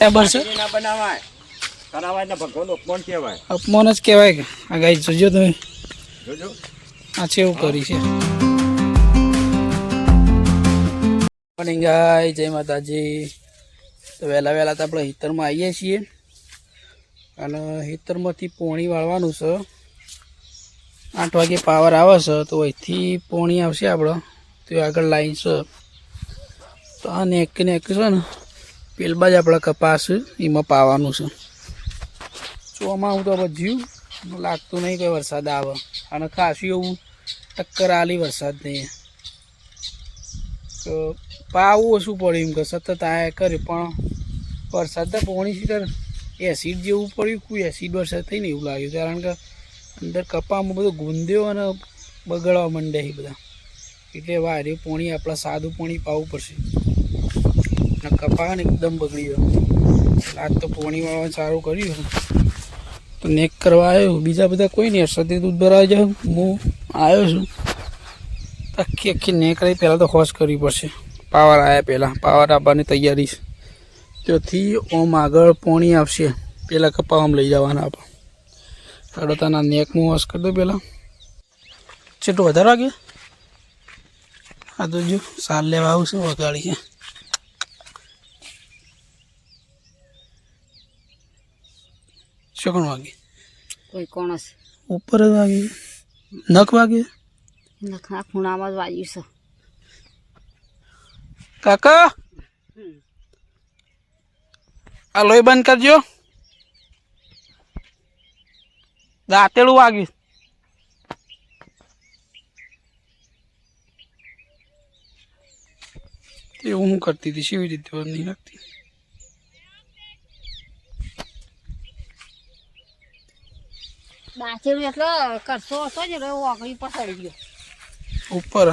બરાબર છે. ના બનાવાય. કરાવાય ને ભગવાન અપમાન કહેવાય. અપમાન જ કહેવાય કે. આ ગાય જોજો તમે. જોજો. આ છે એવું કરી છે. મોર્નિંગ ગાય જય માતાજી. તો વહેલા વહેલા તો આપણે હિતરમાં આવીએ છીએ. અને હિતરમાંથી પોણી વાળવાનું છે. આઠ વાગે પાવર આવે છે તો અહીંથી પોણી આવશે આપણો. તો આગળ લાઈન છે. તો આ નેક નેક છે ને. પેલબાજ આપણે કપાસ એમાં પાવાનું છે. ચોમાં હું તો બધું લાગતું નહીં કે વરસાદ આવે. અને ખાસું એવું ટક્કર આલી વરસાદ નહીં. તો પાવું ઓછું પડ્યું એમ કે સતત આ કરે, પણ વરસાદ તો પોણી સીટર એસિડ જેવું પડ્યું, કોઈ એસિડ વરસાદ થઈને એવું લાગ્યું. કારણ કે અંદર કપામાં બધું ગુંદ્યો અને બગડવા માંડે એ બધા. એટલે વારે પોણી, આપણા સાદું પોણી પાવું પડશે. ને એકદમ બગડી ગયો. આજ તો પોણી વાળવાનું સારું કર્યું તો નેક કરવા આવ્યો. બીજા બધા કોઈ નહીં. હર્ષદથી દૂધ ભરાવા જાઉં હું આવ્યો છું. આખી આખી નેક રહી. પહેલાં તો હોશ કરવી પડશે. પાવર આવ્યા પહેલાં. પાવર આપવાની તૈયારી છે. ત્યાંથી ઓમ આગળ પોણી આવશે પહેલાં કપાવામાં લઈ જવાના આપણે. હડતાના નેકમાં હોશ કરી દો પહેલાં. છેટું વધારે વાગે? આ તો જો સાલ લેવા આવું છું. વગાડી છે. શું કોણ વાગે. કોઈ કોણસ. ઉપર જ વાગે. નખ વાગે? નખના ખૂણામાં જ વાગ્યું છે. કાકા? આ લોહી બંધ કરજો. દાંતેડું વાગ્યું એવું હું કરતી હતી કેવી રીતે બંધ નહીં લાગતી. દાંતેલું એટલે કરશો હશો જ એટલે ઓગળી પસાડી ગયો. ઉપર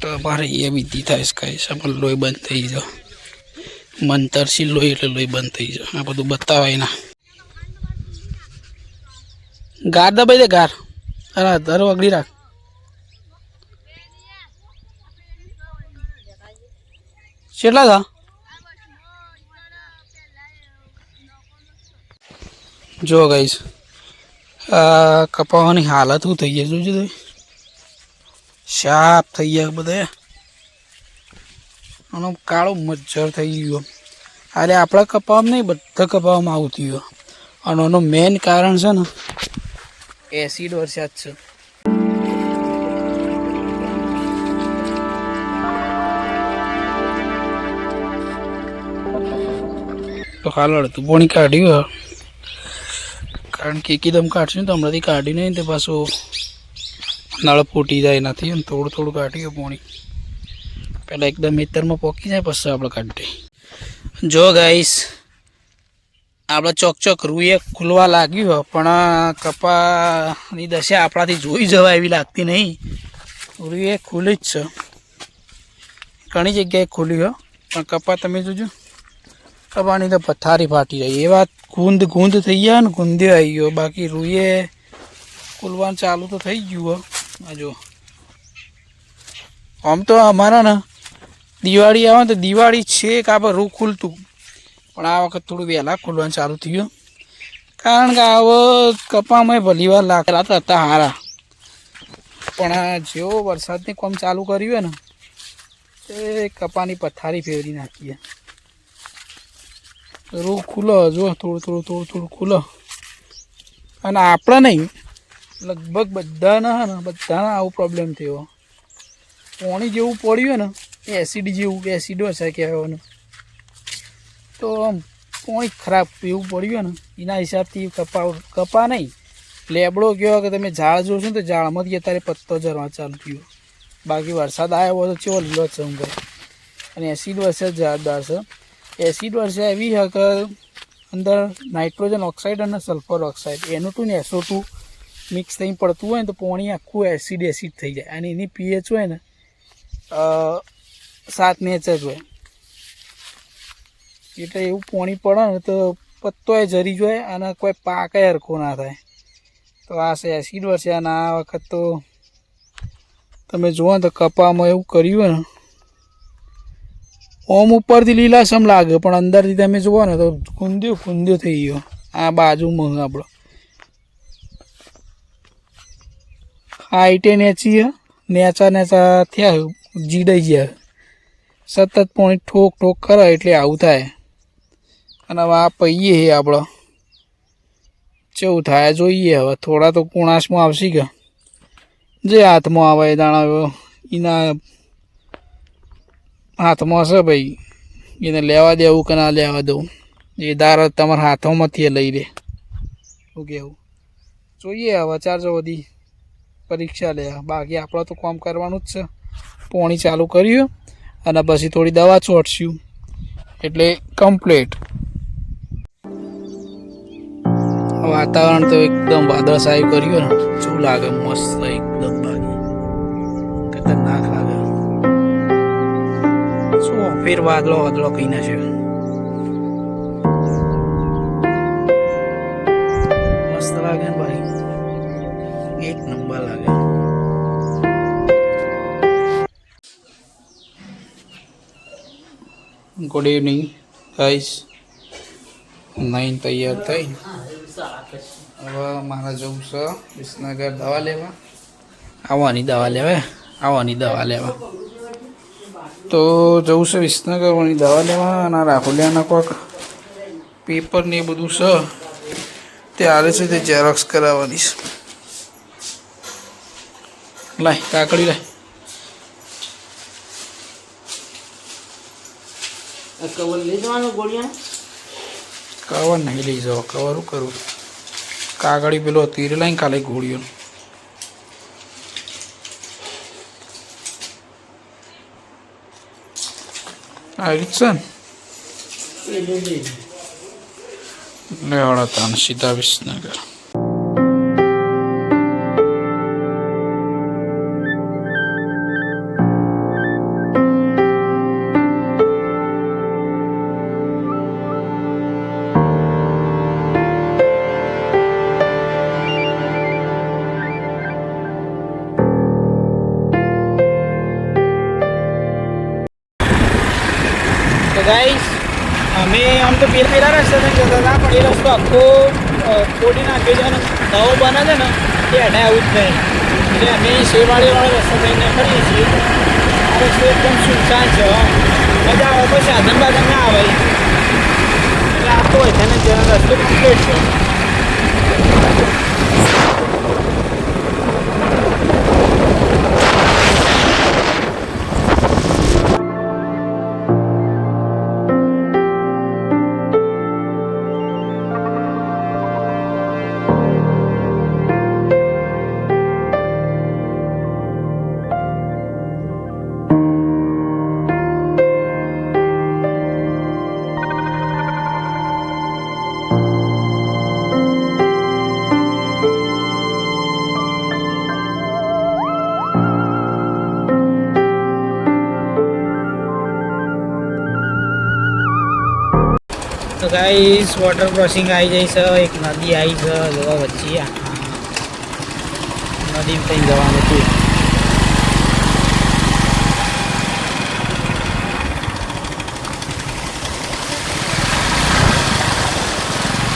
તો મારે એ વિધિ થાય છે કઈ પણ લોહી બંધ થઈ જાવ તરસી લોહી એટલે લોહી બંધ થઈ જાવ આ બધું બતાવાય ના. ગાર દબાઈ દે, ગાર. અરે દર વગડી રાખ. કેટલા થા? જો ગઈશ આ કપાવાની હાલત શું થઈ જાય જોજો તો સાફ થઈ ગયા બધે આનો કાળો મચ્છર થઈ ગયો. અરે આપણા કપાવામાં નહીં, બધા કપાવામાં આવતી થયું અને એનું મેઇન કારણ છે ને એસિડ વરસાદ છે. હાલ અડધું પોણી કાઢ્યું કારણ કે એકદમ કાઢશું તો હમણાંથી કાઢી નહીં તે પાછું નળ ફૂટી જાય નથી અને થોડું થોડું કાઢીએ પોણી. પહેલાં એકદમ હેતરમાં પોકી જાય, પછી આપણે કાઢી જો ગાઈશ આપણે ચોક ચોક રૂએ ખુલવા લાગ્યું પણ કપાની દશા આપણાથી જોઈ જવા એવી લાગતી નહીં. રૂએ ખુલી જ છે. ઘણી જગ્યાએ ખુલી, હો, પણ કપા તમે જોજો. કપાની તો પથારી ફાટી જાય એવા ગુંદ ગુંદ થઈ ગયા ને, ગુંદે આવી ગયો. બાકી રૂએ ખુલવાનું ચાલુ તો થઈ ગયું આ જો આમ તો અમારા ને દિવાળી આવે તો દિવાળી છે કે આપણે રૂ ખુલતું. પણ આ વખત થોડું વહેલા ખુલવાનું ચાલુ થયું કારણ કે આવો કપામાં ભલી વાર લાગેલા તો હતા હારા. પણ આ જેવો વરસાદની કોમ ચાલુ કર્યું હોય ને એ કપાની પથારી ફેરવી નાખીએ રૂ ખુલો જો, થોડું થોડું થોડું થોડું ખુલો અને આપણે નહીં, લગભગ બધાના ને, બધાના આવું પ્રોબ્લેમ થયો. પાણી જેવું પડ્યું ને એસિડ જેવું એસિડ હશે કહેવાનું તો આમ પાણી ખરાબ એવું પડ્યું ને, એના હિસાબથી કપા કપા નહીં. લેબડો કહેવાય કે તમે ઝાડ જોશો ને, તો ઝાડમાંથી અત્યારે પત્તો ઝરવા ચાલુ થયો. બાકી વરસાદ આવ્યો તો ચેવો લીલો છે અને એસિડ વરસાદ ઝાડદાર છે. એસિડ વર્ષે એવી છે અંદર નાઇટ્રોજન ઓક્સાઇડ અને સલ્ફર ઓક્સાઇડ, એનું ટુ ને એસો ટુ મિક્સ થઈને પડતું હોય ને તો પાણી આખું એસિડ એસિડ થઈ જાય. અને એની પીએચ હોય ને સાત નેચ જ હોય. એટલે એવું પાણી પડે ને તો પત્તોય જરી જોઈએ અને કોઈ પાકે હરખો ના થાય. તો આ છે એસિડ વર્ષે અને આ વખત તો તમે જુઓ તો કપામાં એવું કર્યું હોય ને ઓમ ઉપરથી લીલાસમ લાગે, પણ અંદરથી તમે જુઓ ને તો કુંદ્યો કુંદ્યો થઈ ગયો. આ બાજુમાં આપણો. હાઈટે નેચી નેચા નેચા થયા જીડાઈ ગયા સતત પોણી ઠોક ઠોક કરે એટલે આવું થાય. અને હવે આ પૈયે હે આપણો. ચેવું થાય જોઈએ હવે, થોડા તો કુણાશમાં આવશે કે. જે હાથમાં આવે દાણા એના હાથમાં હશે ભાઈ. એને લેવા દેવું કે ના લેવા દઉં. એ દાર તમારા હાથોમાંથી લઈ લે. શું કહેવું? જોઈએ હવે ચારજો બધી પરીક્ષા લે. બાકી આપણે તો કામ કરવાનું જ છે. પોણી ચાલુ કર્યું અને પછી થોડી દવા ચોટશું એટલે કમ્પ્લીટ વાતાવરણ તો એકદમ વાદળછાયું કર્યું ને. શું લાગે? મસ્ત એકદમ. શું ફેર અદલો કહીને છે મસ્ત લાગે ને ભાઈ. એક નંબર લાગે. ગુડ ઇવનિંગ ગાઈસ નાઈન તૈયાર થઈ. હવે મારા જવું છે વિસનગર દવા લેવા. આવવાની દવા લેવા આવવાની દવા લેવા. તો જવું છે વિસનગરની દવા લેવા અને રાહુલિયાના કોઈક પેપર ને એ બધું છે. આવે છે તે ઝેરોક્સ કરાવવાની છે. લાય કાકડી લાય. કવર લઈ જવાનું ગોળિયા કવર નહીં લઈ જાઓ કવર કરું. કાગળી પેલો તીર લાઈને કાલે ગોળીઓ આવી રીત છે ને લેવડો તાન સીધા અ, તોડી નાખ્યો છે અને નવો બને છે ને એ હટાય આવું જ નહીં એટલે અમે શેવાળીવાળો રસ્તો થઈને ફરીએ છીએ. આ રસ્તો એકદમ સુનસાન છે. મજા આવે પછી સાધન બાધન ના આવે. એટલે આખો હોય છે ને જેનો રસ્તો કમ્પ્લીટ છે. ગાઈસ વોટર ક્રોસિંગ આવી જાય છે એક નદી આવી છે જોવા વચ્ચે આ નદી કઈ જવાનું હતું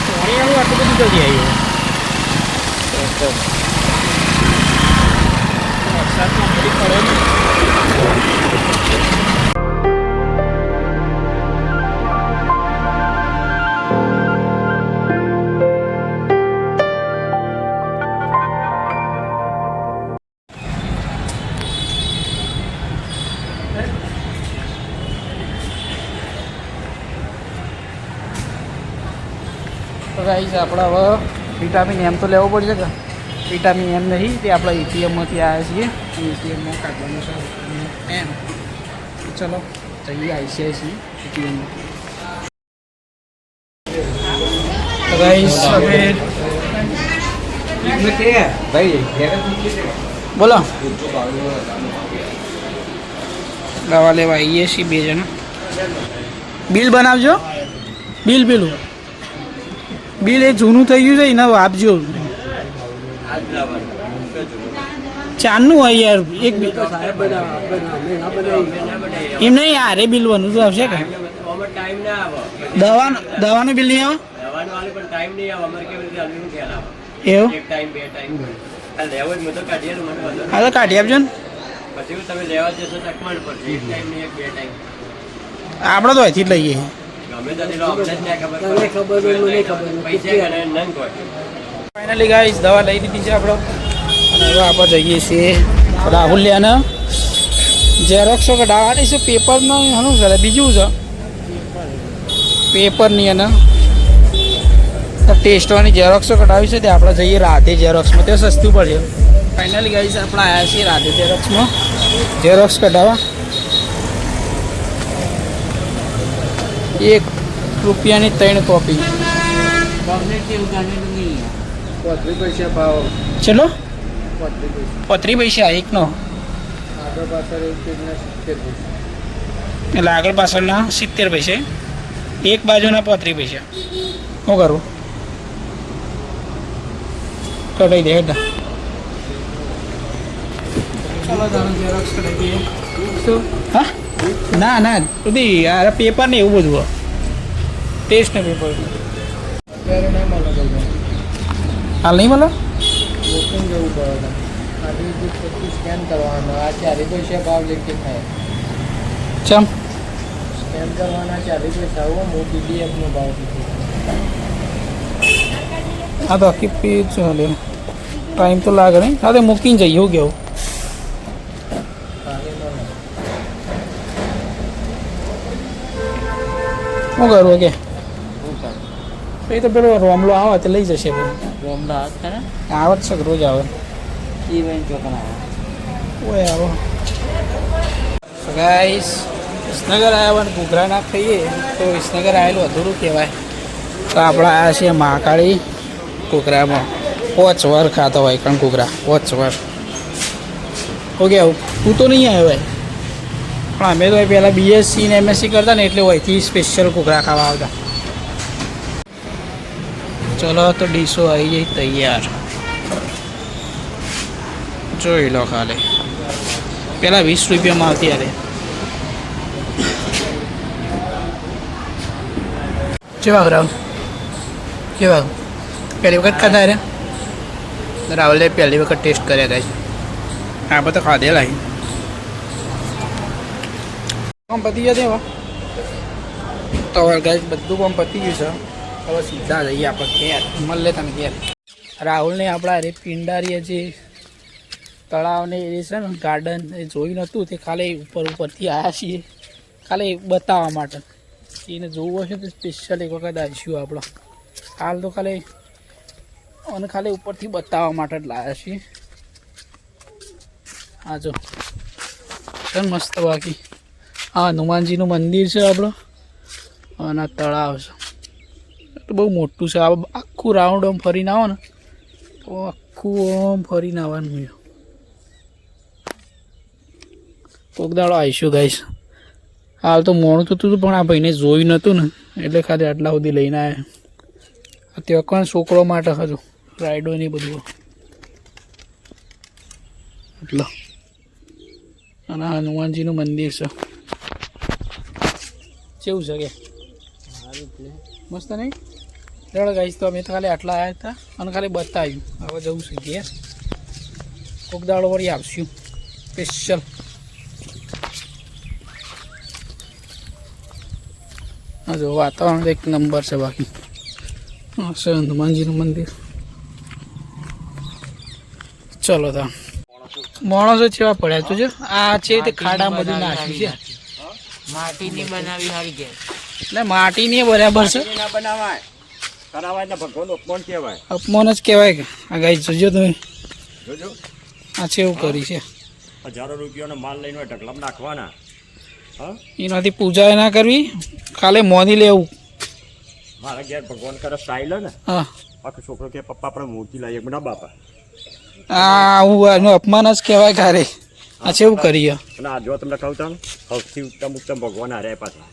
પાણી આટલું બધું જલ્દી આવ્યું વરસાદમાં ફરી પડે ને તો ગાઈસ આપણે હવે. વિટામિન એમ તો લેવો પડશે કે? વિટામિન એમ નહીં તે આપણા એટીએમમાંથી આવ્યા છીએ. એટીએમમાં કાઢવાનું છે. એમ ચલો જઈએ આઈસીઆઈસી એટીએમમાં તો ગાઈસ અમે બોલો. દવા લેવા આવીએ છીએ બે જણા. બિલ બનાવજો. બિલ પેલું બિલ એ જૂનું થઈ ગયું છે એને આપજો ચારનું હોય યાર એક એમ નહીં હારે બિલ બનવું તો આવશે કે. દવાનું બિલ નહીં આવે? એવું? હા તો કાઢી આપજો ને. આપણે તો અહીંથી જ લઈએ. તમને ખબર હોય, મને ખબર ફાઇનલી ગાઈસ દવા લઈ લીધી છે આપણો. અને હવે આપણે જઈએ છીએ રાહુલ્યાને. વગર કઢાવવાની છે પેપરનો શું છે? બીજું છે. પેપરની અને ટેસ્ટવાની ઝેરોક્સો કઢાવી છે તે આપણે જઈએ રાધે ઝેરોક્ષમાં તે સસ્તું પડશે ફાઇનલી ગાઈસ આપણે આવ્યા છીએ રાધે ઝેરોક્ષમાં ઝેરોક્ષ કઢાવવા. એક રૂપિયાની ત્રણ કોપી ચલો. પત્રી પૈસા. એકનો. આગળ પાછળ એક પેજના સિત્તેર પૈસા. એટલે આગળ પાછળના સિત્તેર પૈસે. એક બાજુના પત્રી પૈસા. શું કરું? કઢાઈ દે હેઠા. ચાલો ચાલો ઝેરોક્સ કઢાઈ દઈએ. શું હા? ના ના બધી આ પેપર ને એવું બધું. ટેસ્ટ ને પેપર અત્યારે નહીં મળે? બધા હાલ નહીં મળે બુકિંગ જવું પડે આટલી રીતે પછી સ્કેન કરવાનો. આ ચારે પૈસા ભાવ લેખિત થાય ચમ? સ્કેન કરવાના ચારે પૈસા આવો હું પીડીએફનો ભાવ કીધું આ તો આખી પેજ ચાલે ટાઈમ તો લાગે નહીં. હા તો મૂકીને જઈએ એવું કેવું? શું કરવું કે? એ તો પેલો રોમલો આવે તો લઈ જશે રોમલો આવે આવત છે રોજ આવે. ઈ બેન આવે. ઓય આવો. ગાઈસ વિસનગર આવ્યા અને ઘૂઘરા ના ખાઈએ તો વિસનગર આવેલું અધૂરું કહેવાય. તો આપણે આવ્યા છીએ મહાકાળી ઘૂઘરામાં. પોચ વાર ખાતો હોય કણ ઘૂઘરા પોચ વાર. ઓકે આવું. તું તો નહીં આવ્યો ભાઈ? પણ અમે તો પહેલાં બીએસસી ને એમએસસી કરતા ને એટલે હોયથી સ્પેશિયલ કોકરા ખાવા આવતા. ચલો તો ડીશો આવી જાય તૈયાર. જોઈ લો ખાલી. પહેલાં વીસ રૂપિયામાં આવતી અરે કેવા રાહુલ કેવા? પહેલી વખત ખાધા અરે રાહુલે પહેલી વખત ટેસ્ટ કર્યા ગાય આ બધા ખાધેલા છે. કામ પતી ગયા તેવા તો હવે ગાય બધું કામ પતી ગયું છે. હવે સીધા જઈએ આપણે ઘેર. મળે તમે ઘેર. રાહુલને આપણા અરે પિંડારીએ જે તળાવને એ છે ને ગાર્ડન એ જોયું નહોતું, તે ખાલી ઉપર ઉપરથી આવ્યા છીએ. ખાલી બતાવવા માટે. એને જોવું હશે તો સ્પેશિયલ એક વખત આવીશું આપણે. હાલ તો ખાલી અને ખાલી ઉપરથી બતાવવા માટે જ લાવ્યા છીએ. હા જો મસ્ત બાકી હા હનુમાનજીનું મંદિર છે આપણું. અને આ તળાવ છે. તો બહુ મોટું છે. આ આખું રાઉન્ડ આમ ફરીને આવો ને, તો આખું આમ ફરીને આવવાનું છે. કોક દાડો આવીશું ગાઈશ હાલ તો મોડું થતું હતું, પણ આ ભાઈને જોયું નહોતું ને, એટલે ખાલી આટલા સુધી લઈને આવ્યા ત્યાં કોણ છોકરો માટે હતું રાઈડો ને બધું. એટલે. અને આ હનુમાનજીનું મંદિર છે. કેવું છે કે મસ્ત નહીં? ચાલો ગાઈશ તો અમે તો ખાલી આટલા આવ્યા હતા અને ખાલી બતાવ્યું. હવે જવું છે ઘેર. કોક દાડો વળી આવશું. સ્પેશિયલ હા જો વાતાવરણ એક નંબર છે બાકી. હા હનુમાનજીનું મંદિર. ચલો તા. માણસો જેવા પડ્યા તું જો. આ છે તે ખાડા બધું નાખ્યું છે. માટીની બનાવી હારી કે એટલે માટી નહીં બરાબર છે. ના બનાવાય. કરાવાય ને ભગવાન અપમાન કહેવાય. અપમાન જ કહેવાય કે. આ ગાઈ જોજો તમે. જોજો. આ છે એવું કરી છે. હજારો રૂપિયાનો માલ લઈને હોય ઢગલામાં નાખવાના. હા? એનાથી પૂજા ના કરવી ખાલી મોની લેવું. મારા ઘેર ભગવાન કરે સ્ટાઈલ ને. હા. આખો છોકરો કે પપ્પા આપણે મૂર્તિ લાવીએ. ના બાપા. આ હું એનું અપમાન જ કહેવાય ખારે આ છે એવું કરીએ અને આ જો તમને કહું તમે સૌથી ઉત્તમ ઉત્તમ ભગવાન હારે પાછા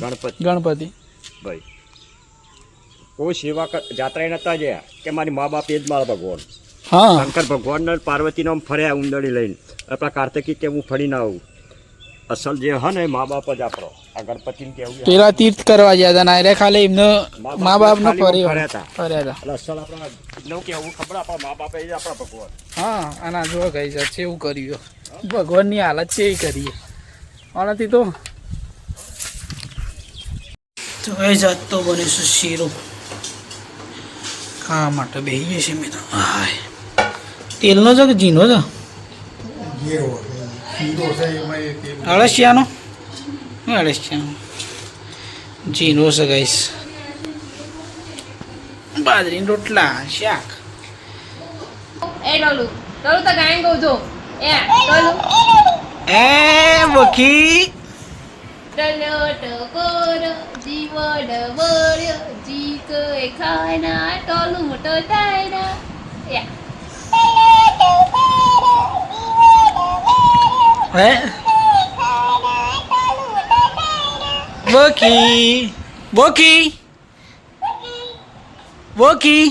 ગણપતિ. ગણપતિ. ભાઈ કોઈ સેવા જાત્રા નતા ગયા કે મારી મા બાપ એ જ મારા ભગવાન. હા. શંકર પાર્વતીનો આમ ફર્યા ઉંદડી લઈને. આપણા કાર્તિકી કે હું ફરીને આવું. અસલ જે હ ને મા બાપ જ આપણો. આ ગણપતિ કેવું પેલા તીર્થ કરવા ગયા હતા નાયરે ખાલી એમનો મા બાપ નો ફર્યા. હતા. ફર્યા હતા. અસલ આપણા નું કેવું ખબર આપણા મા બાપ એ જ આપણા ભગવાન. હા આના જો ગઈ છે એવું કર્યું. ભગવાનની હાલત છે એ કરીએ. આનાથી તો તો એ જાત તો બનીશું શીરો. ખાવા માટે બેસી જશે મેં તો. હાય. તેલનો છે કે ઝીનો છે અળસિયાનો? અળસિયાનો? ઝીનો છે ગાઈસ. બાજરીના રોટલા શાક. એ ડોલું ડોલું તો ગાય કહું જો એ એ બખી ડલો ટકોર જીવો ડબોર્યો જી કોઈ ખાના ટોલું મોટો થાય એ. હે? બોકી બોકી બોકી